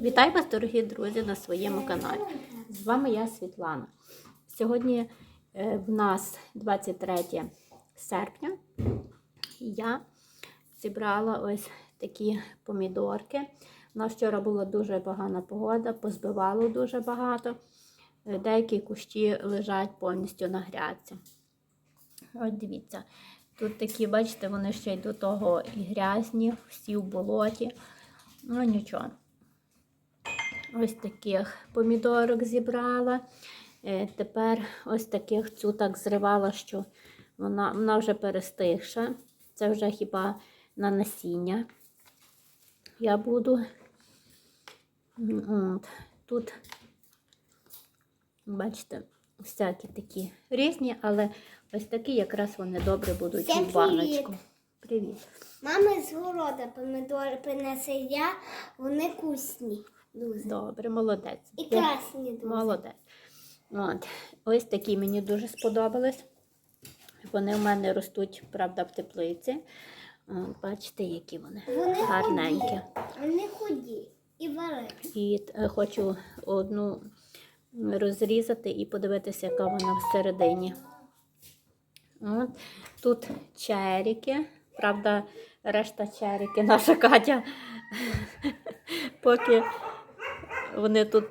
Вітаю вас, дорогі друзі, на своєму каналі. З вами я Світлана. Сьогодні е, в нас 23 серпня. Я зібрала ось такі помідорки. У нас вчора була дуже погана погода, позбивало дуже багато. Е, Деякі кущі лежать повністю на грядці. Ось дивіться. Тут такі, бачите, вони ще й до того і грязні, всі в болоті. Ну нічого. Ось таких помідорок зібрала. Е, Тепер ось таких цю так зривала, що вона, вона вже перестигша. Це вже хіба на насіння. Я буду. От. Тут, бачите, всякі такі різні, але ось такі якраз вони добре будуть Всім у баночку. привіт! Привіт. Мама з города помідори принесе я, вони вкусні дуже. Добре, молодець. І красні дуже. Молодець. От. Ось такі мені дуже сподобались. Вони в мене ростуть, правда, в теплиці. От, бачите, які вони Вони гарненькі. Вони худі і великі. І е, хочу одну розрізати і подивитися, яка вона всередині. От. Тут черіки. Правда, решта черіки наша Катя. Поки вони тут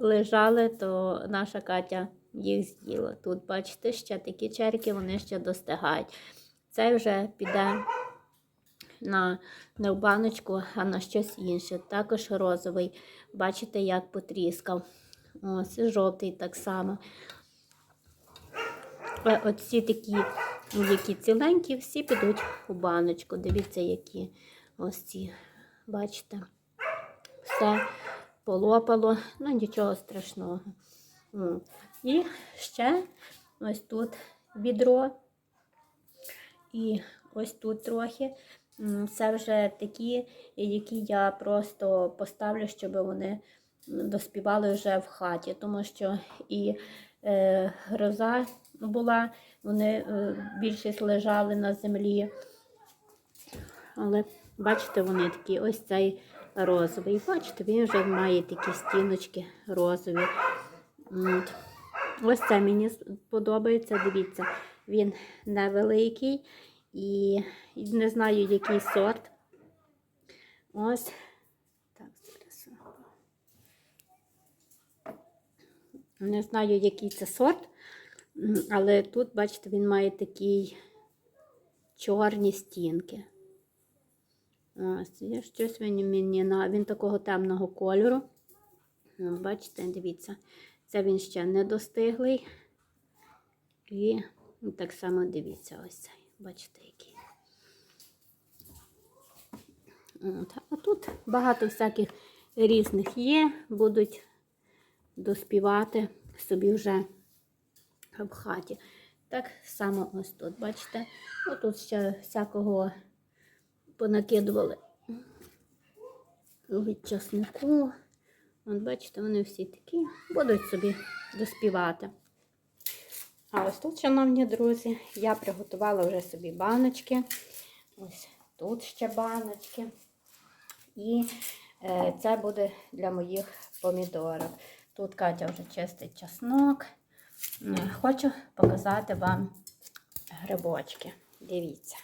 лежали, то наша Катя їх з'їла. Тут, бачите, ще такі черіки, вони ще достигають. Цей вже піде на не в баночку, а на щось інше. Також розовий. Бачите, як потріскав. Ось і жовтий так само. Оці такі, які ціленькі, всі підуть у баночку. Дивіться, які ось ці. Бачите, все полопало, ну нічого страшного. І ще ось тут відро. І ось тут трохи. Це вже такі, які я просто поставлю, щоб вони доспівали вже в хаті, тому що і е, гроза була, вони е, більшість лежали на землі. Але бачите, вони такі, ось цей розовий. Бачите, він вже має такі стіночки розові. От. Ось це мені подобається. Дивіться, він невеликий і не знаю, який сорт. Ось. Так, зараз. Не знаю, який це сорт, але тут, бачите, він має такі чорні стінки. Ось, є щось він мені він такого темного кольору. Бачите, дивіться, це він ще не достиглий. І так само дивіться, ось цей. Бачите, який. От. А тут багато всяких різних є, будуть доспівати собі вже в хаті. Так само ось тут, бачите, отут ще всякого понакидували від часнику. От бачите, вони всі такі будуть собі доспівати. А ось тут, шановні друзі, я приготувала вже собі баночки. Ось тут ще баночки. І е, це буде для моїх помідорок. Тут Катя вже чистить чеснок. Е, Хочу показати вам грибочки. Дивіться.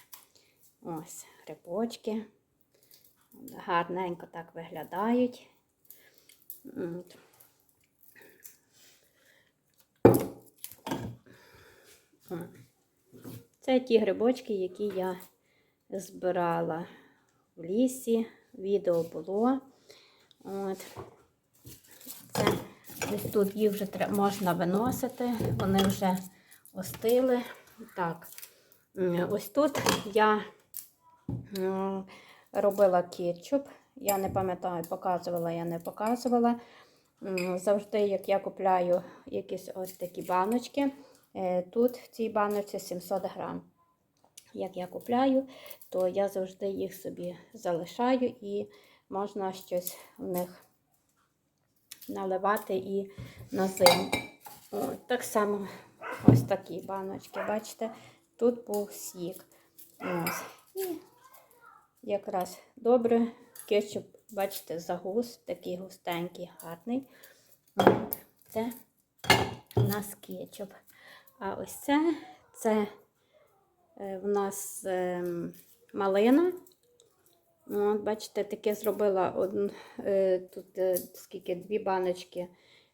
Ось грибочки. Гарненько так виглядають. Це ті грибочки, які я збирала в лісі. Відео було. От. Це десь тут їх вже можна виносити, вони вже остили. Так, ось тут я робила кетчуп. Я не пам'ятаю, показувала я не показувала. Завжди, як я купляю якісь ось такі баночки, е, тут в цій баночці 700 грам. Як я купляю, то я завжди їх собі залишаю і можна щось в них наливати і на зиму. Так само ось такі баночки, бачите, тут був сік. Ось. І якраз добре кетчуп бачите, загус, такий густенький, гарний. Це у нас кетчуп. А ось це, це е, в нас ем, малина. От, бачите, таке зробила одну, е, тут е, скільки дві баночки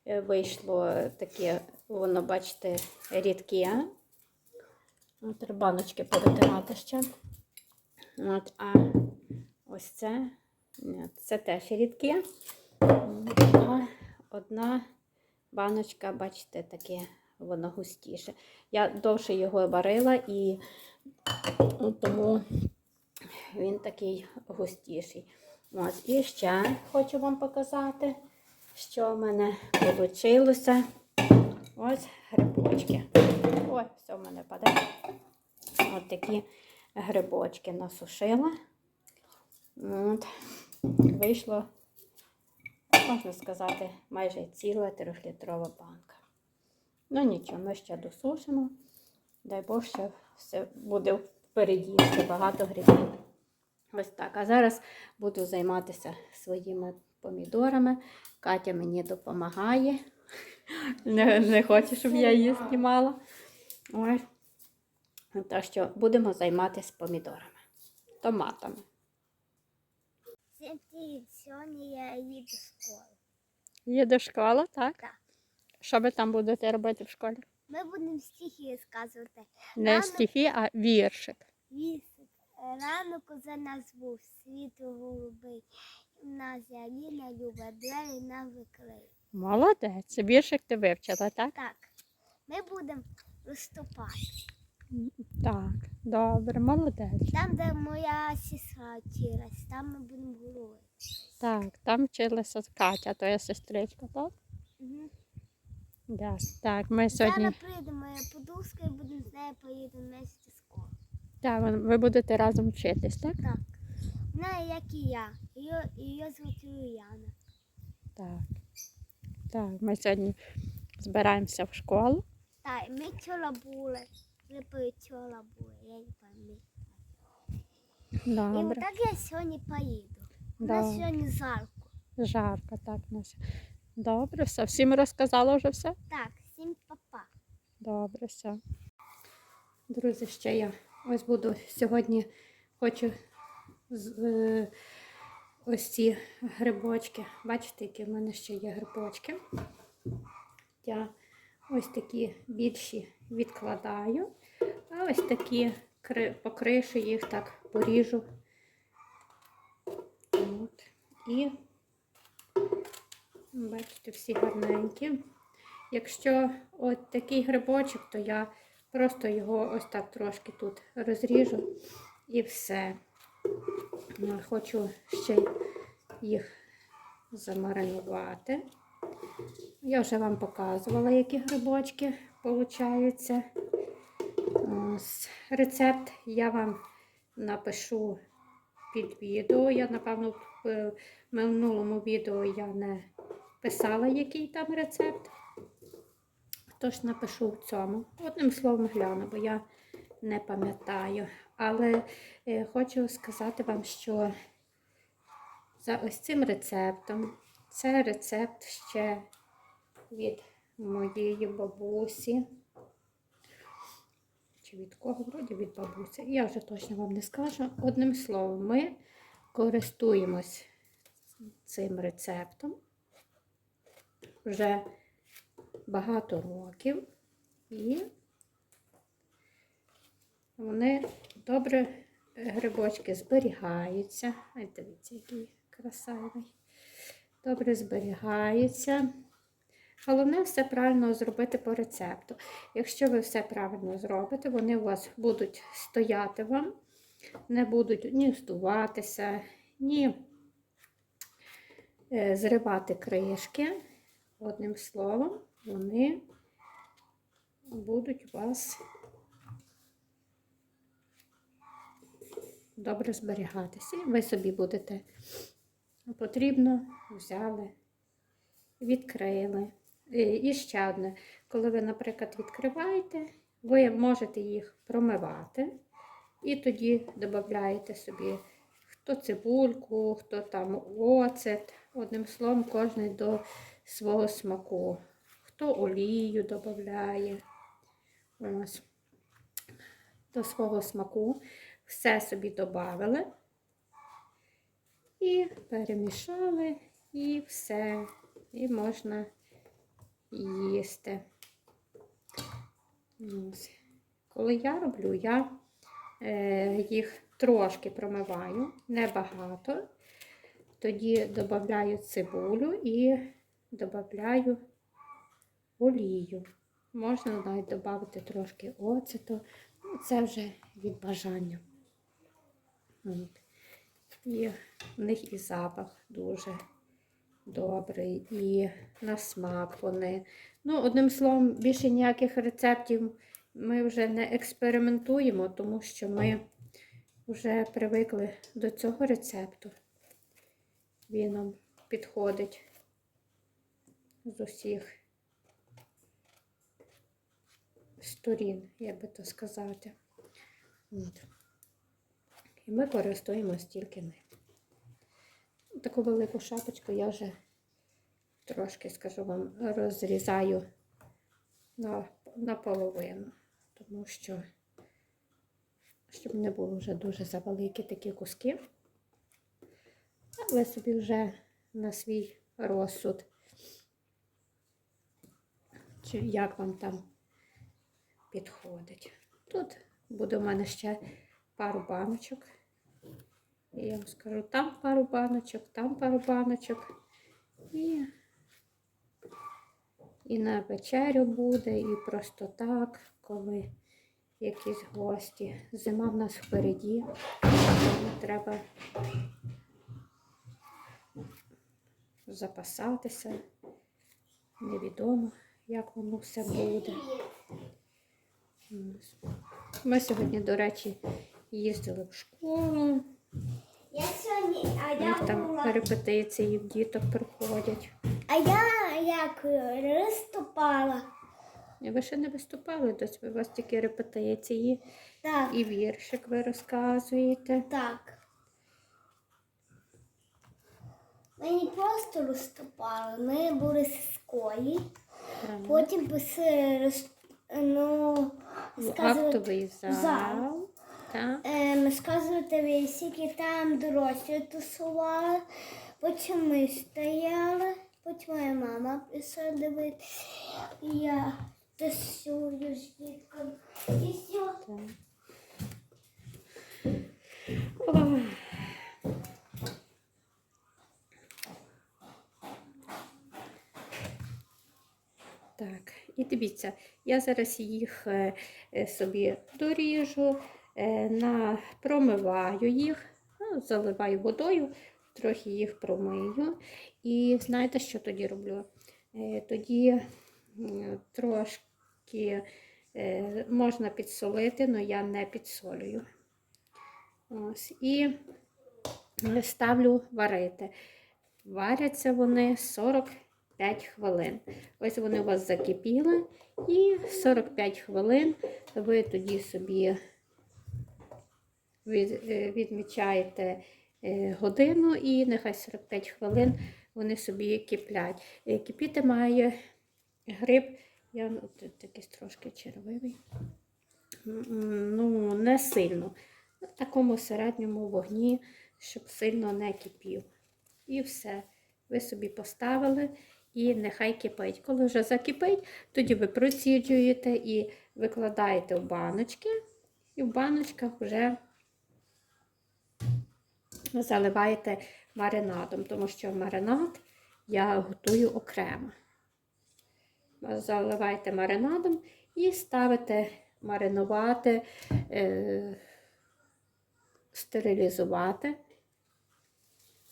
вийшло таке, воно, бачите, рідке. Треба баночки перетирати ще. От, а ось це, це теж рідке. Одна баночка, бачите, таке, воно густіше. Я довше його варила і ну, тому він такий густіший. Ось, і ще хочу вам показати, що в мене вийшло. Ось грибочки. Ой, все в мене паде. Ось такі грибочки насушила. От. Вийшло, можна сказати, майже ціла трьохлітрова банка. Ну нічого, ми ще досушимо. Дай Бог, ще все буде впереді, ще багато грибів. Ось так. А зараз буду займатися своїми помідорами. Катя мені допомагає. Не, не хоче, щоб я її знімала. Ось. Так що будемо займатися помідорами, томатами. Сьогодні я їду в школу. Їде в школу, так? Так. Що ви там будете робити в школі? Ми будемо стихи розказувати. Не Рано. стихи, а віршик. Вісик. Ранок за нас був світло голубий. На зарі не любить, двері нам викрив. Молодець. Віршик ти вивчила, так? Так, ми будемо виступати. Так, добре, молодець. Там, де моя сестра вчилась, там ми будемо говорити. Так, там вчилася Катя, твоя сестричка, так? Угу. Да. Так, ми сьогодні. Зараз прийде моя подушка і будемо з нею поїдемо вместе в школу. Так, ви- ви будете разом вчитись, так? Так. Вона як і я. Її, її звати Уляна. Так. Так, ми сьогодні збираємося в школу. Так, ми вчора були. Вчора були, я не пам'ятаю. І так я сьогодні поїду. У нас сьогодні жарко. Жарко, так. Добре, все. Всім розказала вже все? Так, всім папа. Добре, все. Друзі, ще я ось буду сьогодні хочу з, е, ось ці грибочки. Бачите, які в мене ще є грибочки. Я ось такі більші відкладаю, а ось такі кри- по криші їх так поріжу. От. І бачите, всі гарненькі. Якщо от такий грибочок, то я просто його ось так трошки тут розріжу і все. Хочу ще їх замаринувати. Я вже вам показувала, які грибочки получаються. Ось Рецепт я вам напишу під відео. Я, напевно, в минулому відео я не писала, який там рецепт. Тож напишу в цьому. Одним словом гляну, бо я не пам'ятаю. Але е, хочу сказати вам, що за ось цим рецептом, це рецепт ще від моєї бабусі. Чи від кого? Вроді від бабусі. Я вже точно вам не скажу. Одним словом, ми користуємось цим рецептом вже багато років, і вони добре грибочки зберігаються. Ай, дивіться, який красивий. Добре зберігаються. Головне все правильно зробити по рецепту. Якщо ви все правильно зробите, вони у вас будуть стояти вам, не будуть ні здуватися, ні е, зривати кришки. Одним словом, вони будуть у вас добре зберігатися. Ви собі будете потрібно, взяли, відкрили. І і ще одне, коли ви, наприклад, відкриваєте, ви можете їх промивати і тоді додаєте собі хто цибульку, хто там оцет. Одним словом, кожен до свого смаку. Хто олію додає. До свого смаку. Все собі додали. І перемішали, і все. І можна їсти. Ось. Коли я роблю, я е, їх трошки промиваю, небагато. Тоді додаю цибулю і додаю олію. Можна навіть додати трошки оцету. Ну, Це вже від бажання. І в них і запах дуже добрий, і на смак вони. Ну, одним словом, більше ніяких рецептів ми вже не експериментуємо, тому що ми вже привикли до цього рецепту. Він нам підходить з усіх сторін, як би то сказати. От. І ми користуємося тільки ним. Таку велику шапочку я вже трошки, скажу вам, розрізаю на, наполовину, тому що, щоб не було вже дуже завеликі такі куски. А ви собі вже на свій розсуд, чи як вам там підходить. Тут буде у мене ще пару баночок. І я вам скажу, там пару баночок, там пару баночок. І, і на вечерю буде, і просто так, коли якісь гості. Зима в нас впереді. Треба запасатися. Невідомо, як воно все буде. Ми сьогодні, до речі, їздили в школу. Я сьогодні, а я там була. репетиції в діток приходять. А я як виступала. Ви ще не виступали, тобто у вас тільки репетиції Так, і віршик ви розказуєте. так. Ми не просто виступали, ми були з школі. Так. Потім писали, роз- ну, В сказувати, Актовий зал. зал. Так. ем, сказувати висіки, там дорослі тусували. Потім ми стояли, потім моя мама пішла дивитися. І Я тасую з дітками. І все. так. Так, і дивіться, я зараз їх е, е, собі доріжу, на, промиваю їх, ну, заливаю водою, трохи їх промию. І знаєте, що тоді роблю? Е, Тоді трошки е, можна підсолити, але я не підсолюю. Ось, і ставлю варити. Варяться вони 45 хвилин. Ось вони у вас закипіли, і 45 хвилин ви тоді собі е, відмічаєте е, годину, і нехай 45 хвилин вони собі киплять. Е, Кипіти має гриб, я ну, тут такий трошки червивий. Ну, не сильно. На такому середньому вогні, щоб сильно не кипів. І все. Ви собі поставили і нехай кипить. Коли вже закипить, тоді ви проціджуєте і викладаєте в баночки, і в баночках вже заливаєте маринадом, тому що маринад я готую окремо. Заливаєте маринадом і ставите маринувати, е, стерилізувати,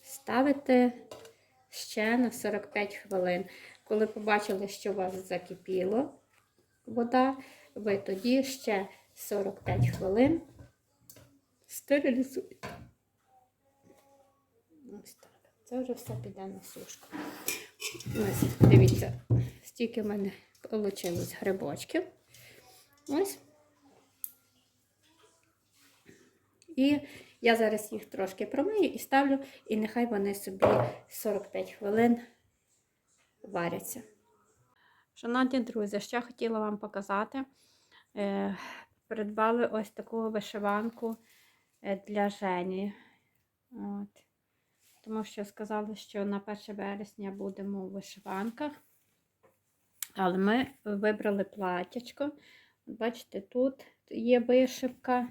ставите ще на 45 хвилин. Коли побачили, що у вас закипіло вода, ви тоді ще 45 хвилин стерилізуєте. Ось так. Це вже все піде на сушку. Ось, дивіться, стільки в мене вийшло грибочків. Ось. І Я зараз їх трошки промию і ставлю, і нехай вони собі 45 хвилин варяться. Шановні друзі, що хотіла вам показати. Е, Придбали ось таку вишиванку е, для Жені. От. Тому що сказали, що на 1 вересня будемо у вишиванках. Але ми вибрали платячко. Бачите, тут є вишивка.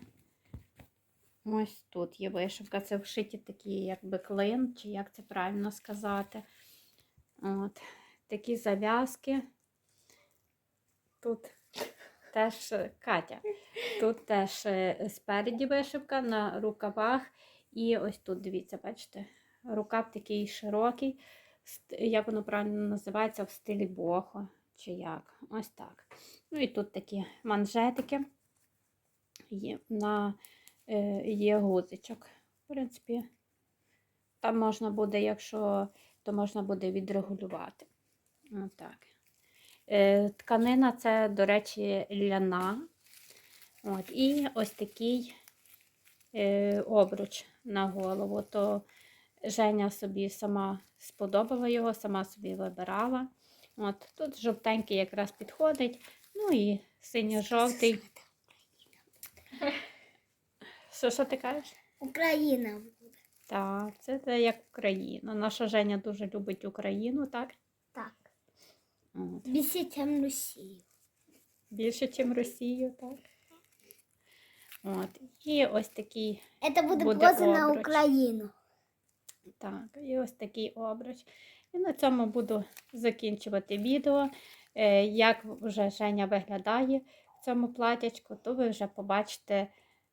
Ось тут є вишивка. Це вшиті такі, якби клин, чи як це правильно сказати. От. Такі зав'язки. Тут теж Катя. Тут теж е, спереді вишивка на рукавах. І ось тут, дивіться, бачите, рукав такий широкий, як воно правильно називається, в стилі бохо. Чи як? Ось так. Ну і тут такі манжетики. Є, на, е, є гузичок. В принципі, там можна буде, якщо, то можна буде відрегулювати. Отак. Е, тканина це, до речі, ляна. От, і ось такий е, обруч на голову. То Женя собі сама сподобала його, сама собі вибирала. От, тут жовтенький якраз підходить. Ну і синьо-жовтий. Що, що ти кажеш? Україна. буде. Так, це те, як Україна. Наша Женя дуже любить Україну, так? Так. От. Більше, ніж Росію. Більше, ніж Росію, так? От. І ось такий, Це буде, Буде просто на. Україну. Так, і ось такий обруч. І на цьому буду закінчувати відео. Е, Як вже Женя виглядає в цьому платячку, то ви вже побачите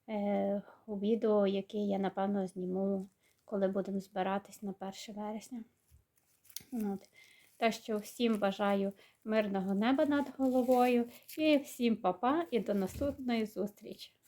е, у відео, яке я, напевно, зніму, коли будемо збиратись на 1 вересня. От. Так що всім бажаю мирного неба над головою і всім па-па і до наступної зустрічі!